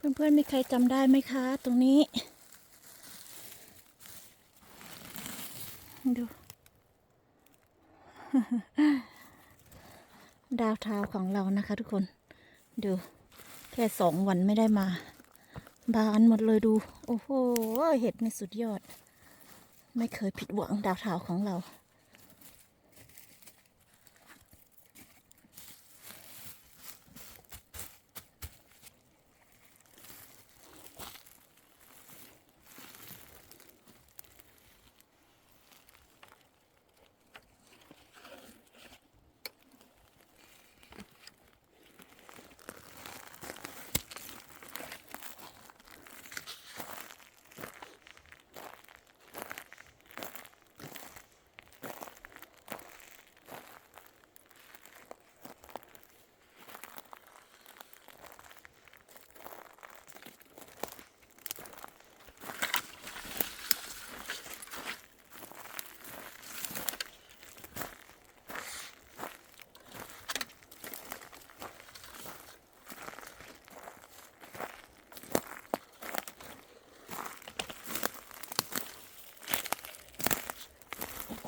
เพื่อนๆมีใครจำได้ไหมคะ ตรงนี้ ดู ดาวเท้าของเรานะคะทุกคน ดู แค่สองวันไม่ได้มา บานหมดเลยดู โอ้โห เห็ดนี่สุดยอด ไม่เคยผิดหวังดาวเท้าของเรา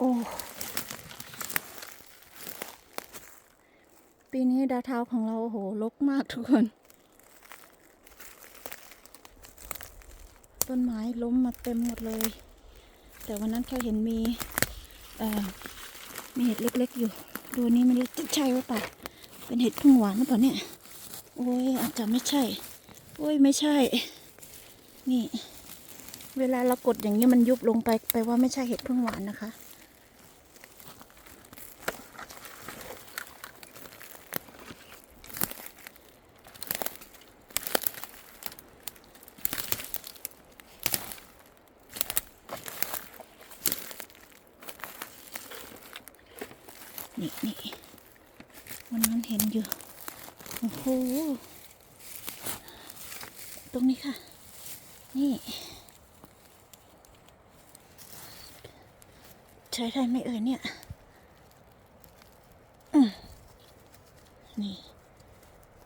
อ้ปีนี้ดาเท้าของเราโอ้โหลกมากทุกคน ต้นไม้ล้มมาเต็มหมดเลย แต่วันนั้นแค่เห็นมีมีเห็ดเล็กๆอยู่ ดูนี่ไม่รู้จะใช่หรือเปล่าเป็นเห็ดพึ่งหวานหรือเปล่าเนี่ย โอ้ยอาจจะไม่ใช่ โอ้ยไม่ใช่ นี่ เวลาเรากดอย่างนี้มันยุบลงไปแปลว่าไม่ใช่เห็ดพึ่งหวานนะคะ นี่นี่วันนั้นเห็นอยู่ โอ้โห ตรงนี้ค่ะ นี่ ใช้ได้ไหมเอ่ยเนี่ยนี่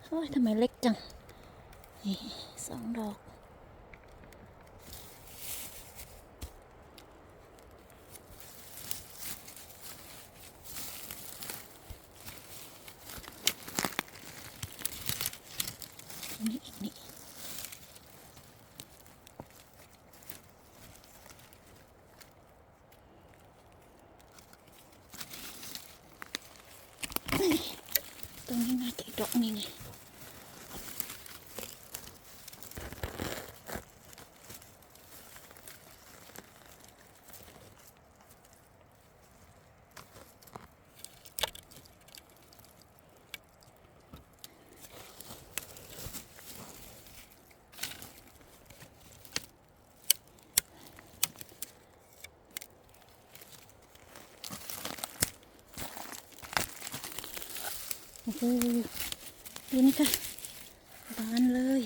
โอ้ยทำไมเล็กจัง นี่สองดอก นี่อีกนี่ตรงนี้น่าจะอีกดอกนี่ไง โอ้โหดูนี่ค่ะบานเลย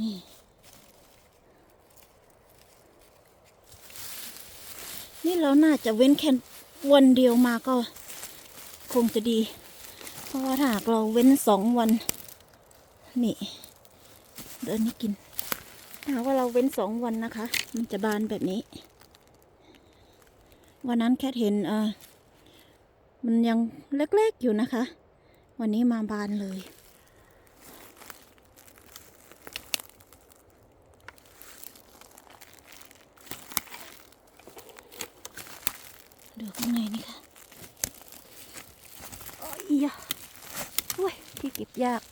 นี่นี่เราน่าจะเว้นแค่วันเดียวมาก็คงจะดี เพราะว่าถ้าหากเราเว้นสองวัน นี่ เดินนี่กินถ้าว่าเราเว้นสองวันนะคะ มันจะบานแบบนี้ วันนั้นแค่เห็นเออมันยังเล็กๆอยู่นะคะ วันนี้มาบานเลย เดือข้างในนี่ค่ะโอ้ยยะโอ้ยที่เก็บยาก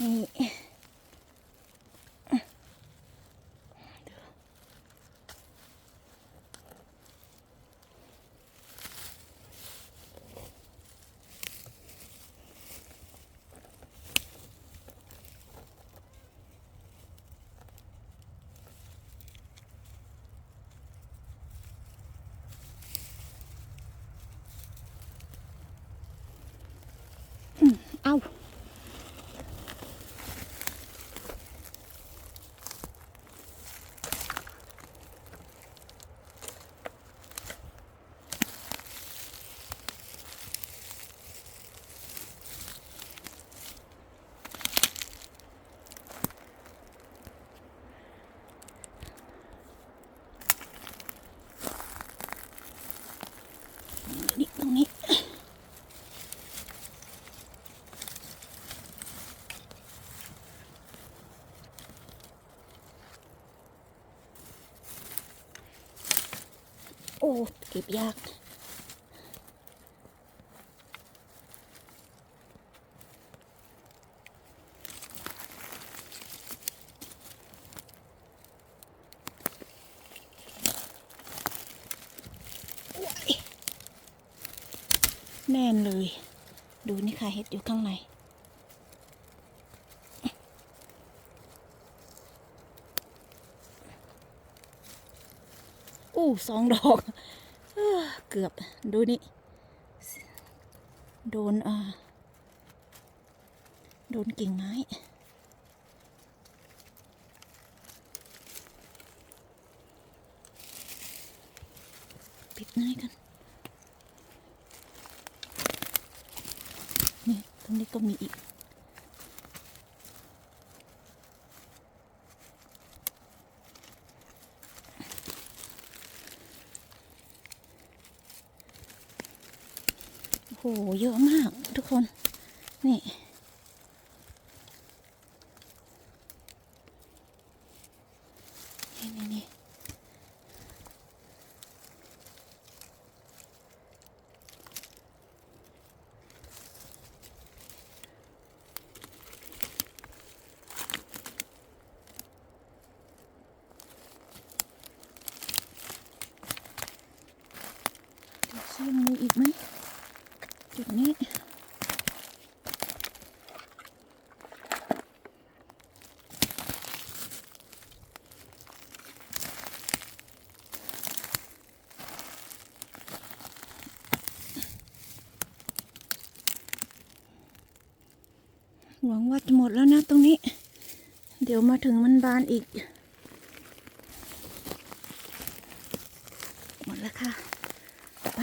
นี่ดู เอ้า น เก็บยาก แน่นเลย ดูนี่ค่ะเห็ดอยู่ข้างในอู้สองดอก เกือบดูนี่ โดนอ่าโดนกิ่งไม้ ปิดหน้อยกัน นี่ ตรงนี้ก็มีอีก โอ้โหเยอะมากทุกคน นี่นี่นี่นี่ดูซิยังมีอีกไหม จุดนี้ หวังว่าจะหมดแล้วนะตรงนี้ เดี๋ยวมาถึงมันบานอีก หมดแล้วค่ะ ไป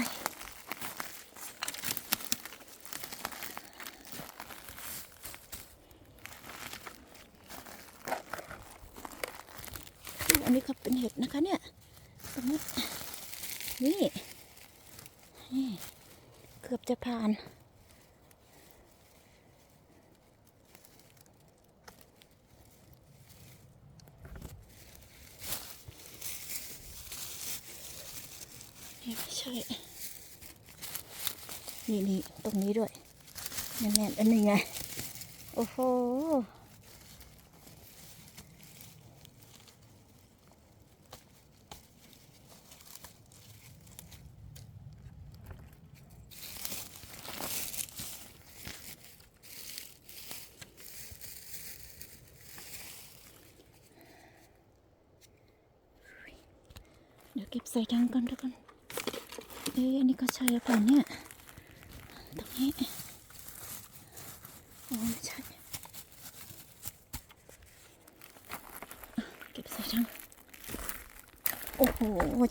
อันนี้ก็เป็นเห็ดนะคะเนี่ย ตรงนี้ นี่นี่เกือบจะผ่าน ใช่ นี่นี่ตรงนี้ด้วยแน่นๆอันนี้ไง โอ้โหเดี๋ยวเก็บใส่ถังก่อนทุกคน อ๊ะอันนี้ก็ใช่หรือเปล่าเนี่ย ตรงนี้โอ้ไม่ใช่เก็บใส่ถังโอ้โห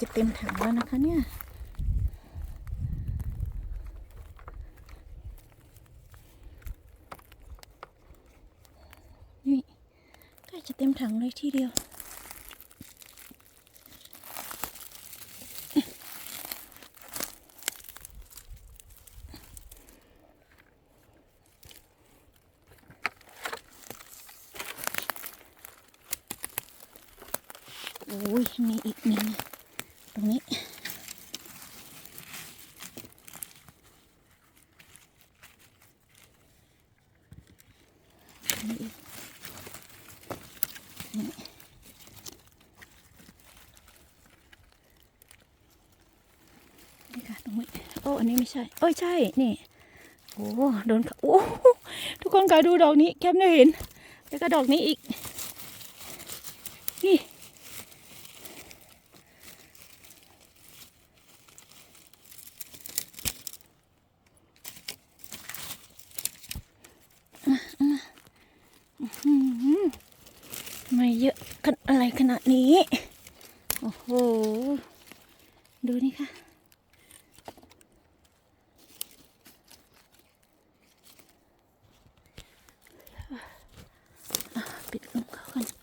จะเต็มถังแล้วนะคะเนี่ยนี่ใกล้จะเต็มถังเลยทีเดียว โอ้ยมีอีกหนึ่งตรงนี้ตรงนี้อีก นี่ค่ะตรงนี้โอ้อันนี้ไม่ใช่เอ้ยใช่นี่โอ้โดนโอ้ทุกคนกายดูดอกนี้แคมได้เห็น แล้วก็ดอกนี้อีก นี่ อืมไม่เยอะขนอะไรขนาดนี้ โอ้โห ดูนี่ค่ะ อะปิดลงเขากัน ทุก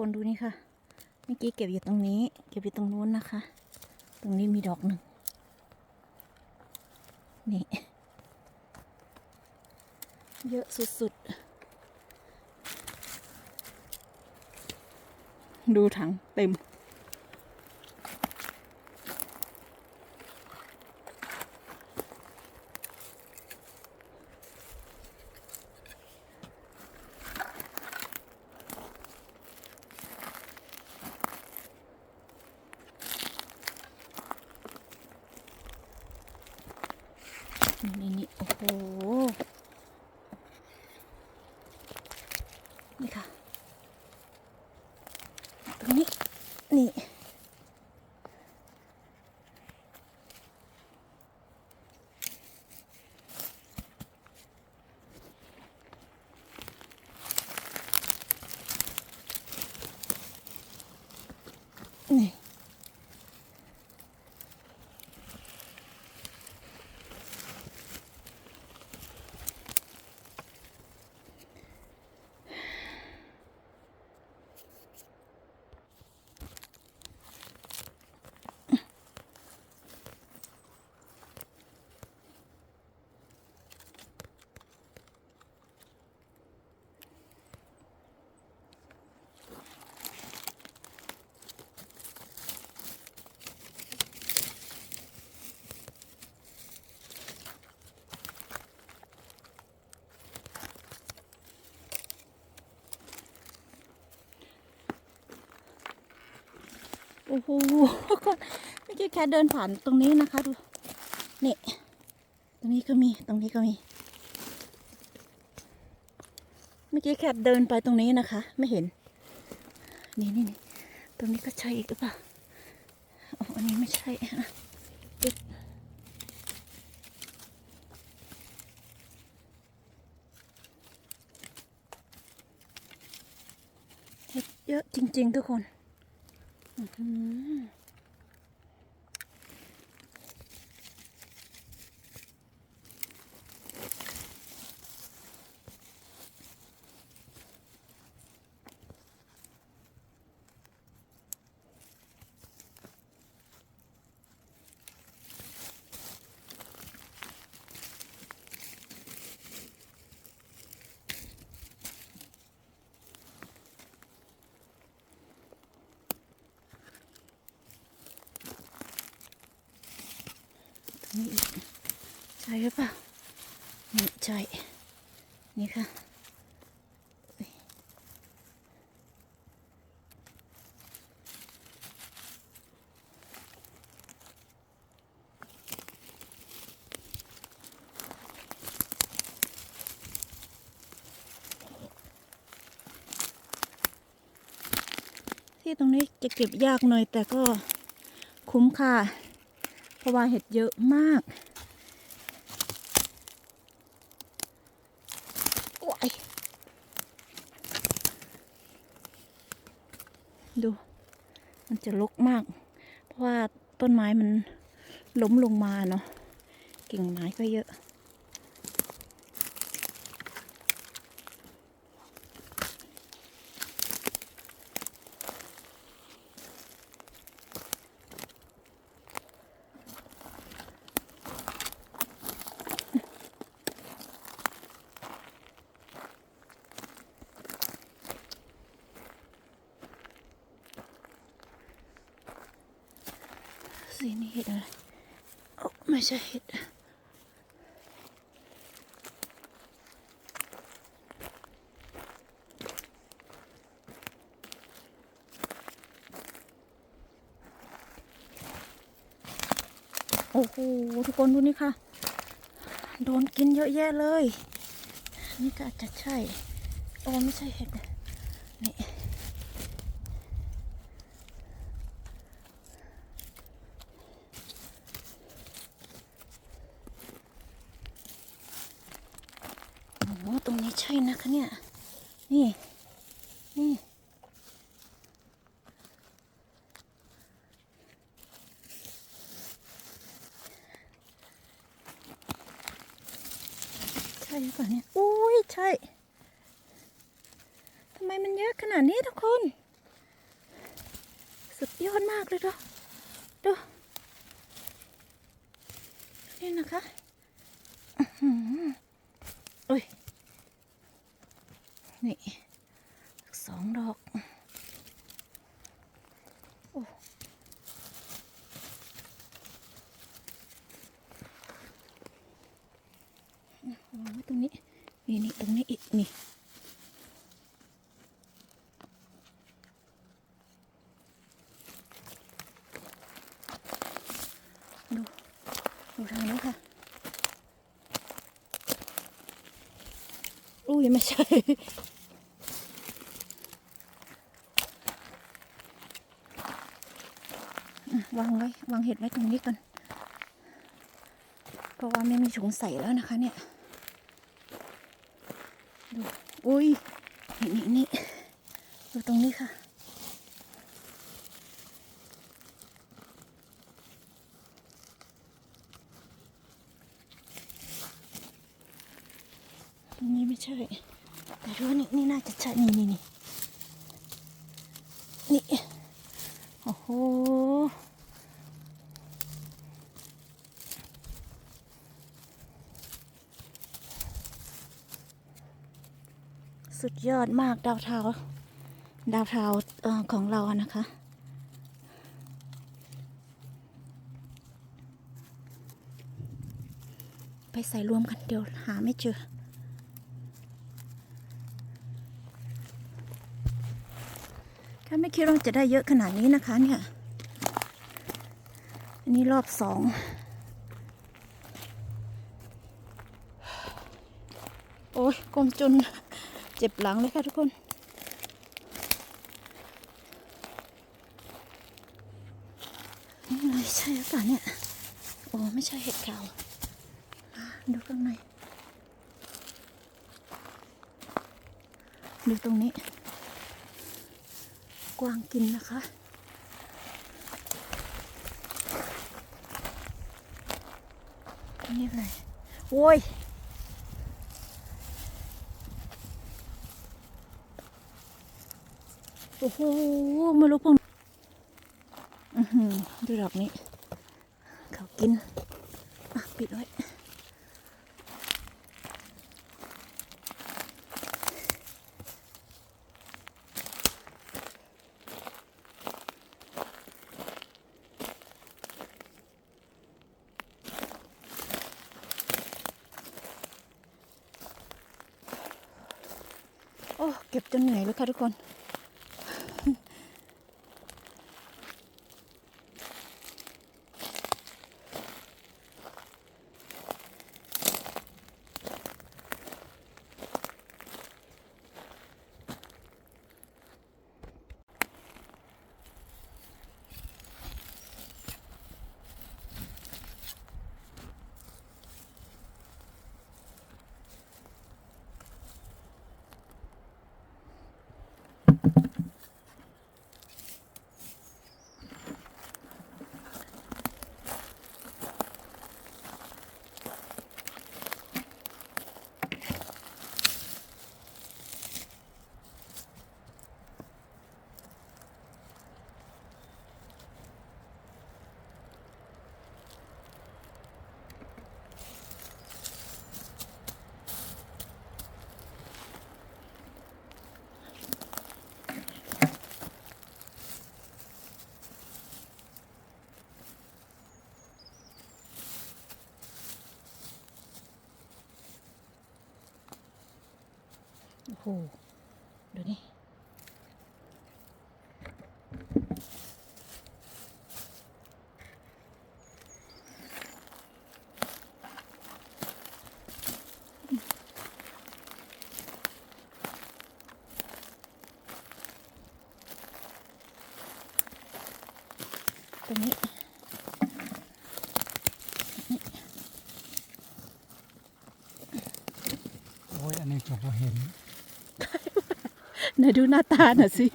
คนดูนี่ค่ะ เมื่อกี้เก็บอยู่ตรงนี้ เก็บอยู่ตรงนู้นนะคะ ตรงนี้มีดอกหนึ่ง นี่ เยอะสุดๆ ดูถังเต็ม นี่นี่โอ้โห นี่ค่ะ ตรงนี้ นี่ นี่ โอ้โหก็ไม่ใช่แค่เดินผ่านตรงนี้นะคะดูนี่ตรงนี้ก็มีตรงนี้ก็มีเมื่อกี้แค่เดินไปตรงนี้นะคะ ไม่เห็น นี่นี่นี่ตรงนี้ก็ใช่อีกหรือเปล่าอ๋ออันนี้ไม่ใช่อะเห็ดเยอะจริง ๆ ทุกคน อื้อหือ ช่หรือเปล่านี่ใช่นี่ค่ะที่ตรงนี้จะเก็บยากหน่อยแต่ก็คุ้มค่า เพราะว่าเห็ดเยอะมากโอ้ยดู มัน จะลกมาก เพราะว่าต้นไม้มันล้มลงมาเนาะกิ่งไม้ก็เยอะ สีนี้เห็ดอะไรโอ้ไม่ ใช่เห็ดโอ้โหทุกคนดูนี่ค่ะ โดนกินเยอะแยะเลย นี่ก็อาจจะใช่โอ้ไม่ใช่เห็ดนี่ะนี่ โอ้โหตรง นี้ใช่นะคะเนี่ย นี่ นี่ ใช่หรือเปล่าเนี่ย อุ้ยใช่ ทำไมมันเยอะขนาดนี้ทุกคน สุดยอดมากเลยดูดูนี่นะคะ อือหืออุ้ย นี่สองดอกโอ้วางไว้ตรงนี้ นี่นี่ตรงนี้อีกนี่ดูดูทางนี้ค่ะ อุ้ยไม่ใช่ อะวางไว้วางเห็ดไว้ตรงนี้ก่อน เพราะว่าไม่มีถุงใส่แล้วนะคะเนี่ย ดู อุ้ย นี่นี่นี่ดูตรงนี้ค่ะ ตรงนี้ไม่ใช่ แต่รู้ว่านี่นี่น่าจะใช่ นี่นี่นี่นี่ โอ้โห สุดยอดมากดาวเทาดาวเทาเออของเรานะคะ ไปใส่รวมกันเดี๋ยวหาไม่เจอถ้าไม่คิดว่าจะได้เยอะขนาดนี้นะคะเนี่ยอันนี้รอบสองโอ้ยกลมจน เจ็บหลังเลยค่ะทุกคน นี่ไงใช่หรือเปล่าเนี่ย โอ้ไม่ใช่เห็ดขาวอะดูข้างใน ดูตรงนี้ กวางกินนะคะนี่อะไรโอ้ย โอ้โหไม่รู้พวกดูดอกนี้ เขากิน อะ ปิดไว้ บ่เห็นไหนดูหน้าตาหน่อยสิ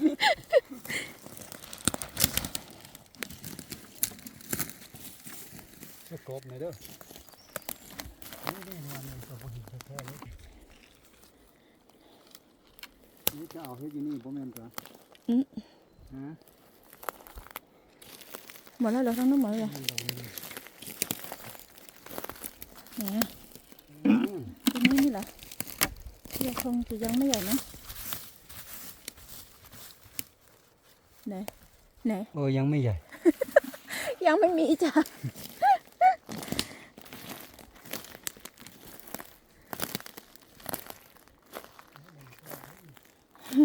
จะกบหน่อยเด้อนี่นี่นี่อันนี้ก็บ่เห็นแท้ๆเลยนี่จะเอาเฮ็ดอยู่นี่บ่แม่นจ้ะอืมฮะหมดแล้วเหรอทั้งนู้นหมดแล้วเหรอนี่ดอกนี้ไหนอะอืมตรงนี้นี่เหรอ ยังคงจะยังไม่ใหญ่นะไหนไหนโออยังไม่ใหญ่ ยังไม่มีจ้ะอื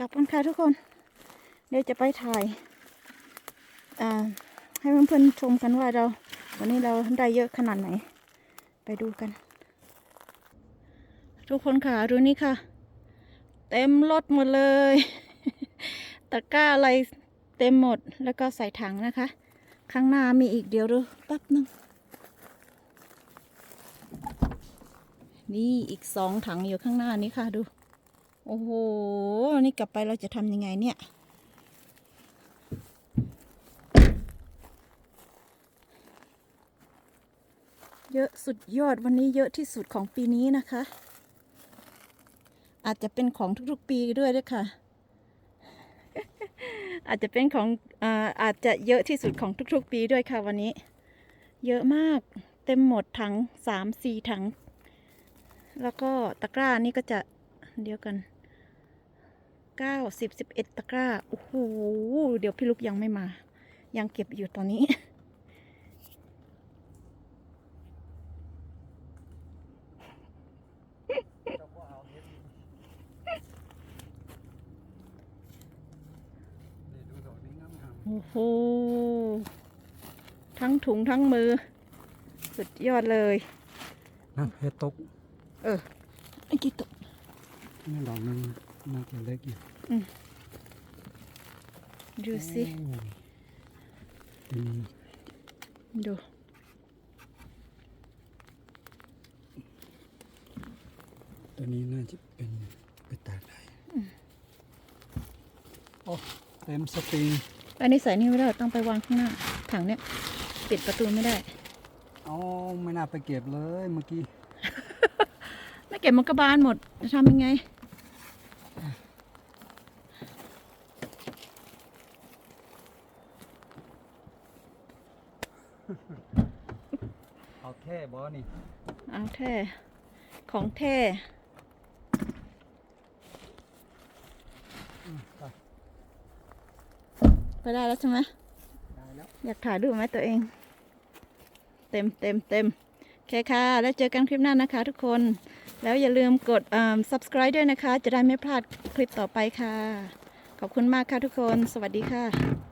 กลับกันค่ะทุกคน เดี๋ยวจะไปถ่ายให้เพื่อนๆชมกันว่าเรา วันนี้เราได้เยอะขนาดไหน ไปดูกัน ทุกคนค่ะดูนี่ค่ะ เต็มรถหมดเลยตะกร้าอะไรเต็มหมดแล้วก็ใส่ถังนะคะ ข้างหน้ามีอีกเดี๋ยวดูแป๊บนึงนี่อีกสองถังอยู่ข้างหน้านี้ค่ะดู โอ้โห นี่กลับไปเราจะทำยังไงเนี่ย เยอะสุดยอดวันนี้เยอะที่สุดของปีนี้นะคะ อาจจะเป็นของทุกๆปีด้วยด้วยค่ะ อาจจะเป็นของอาอาจจะเยอะที่สุดของทุกๆปีด้วยค่ะวันนี้ เยอะมากเต็มหมดถังสามสี่ถัง แล้วก็ตะกร้านี่ก็จะเดียวกัน เก้าสิบสิบเอ็ดตะกร้า โอ้โห เดี๋ยวพี่ลูกยังไม่มา ยังเก็บอยู่ตอนนี้ โอ้โห ทั้งถุงทั้งมือ สุดยอดเลยนั่นเฮ็ดตก เออไอ้กี่ตัวนี่ดอกนึง น่าจะเล็กอยู่ดูสิโอ้เป็นดูตัวนี้น่าจะเป็นไปตากได้โอ้เต็มสปริงอันนี้ใส่นี่ไม่ได้ต้องไปวางข้างหน้า ถังเนี้ยปิดประตูไม่ได้เอาไม่น่าไปเก็บเลยเมื่อกี้ ไม่เก็บมันก็บานหมดจะทำยังไง เอาแค่บอ นี่เอาแท้ของแท้ไปไปได้แล้วใช่ไหมได้แล้วอยากถ่ายรูปไหมตัวเอง เต็มเต็มเต็มโอเคค่ะ แล้วเจอกันคลิปหน้านะคะทุกคน แล้วอย่าลืมกดอ่า subscribe ด้วยนะคะ จะได้ไม่พลาดคลิปต่อไปค่ะ ขอบคุณมากค่ะทุกคน สวัสดีค่ะ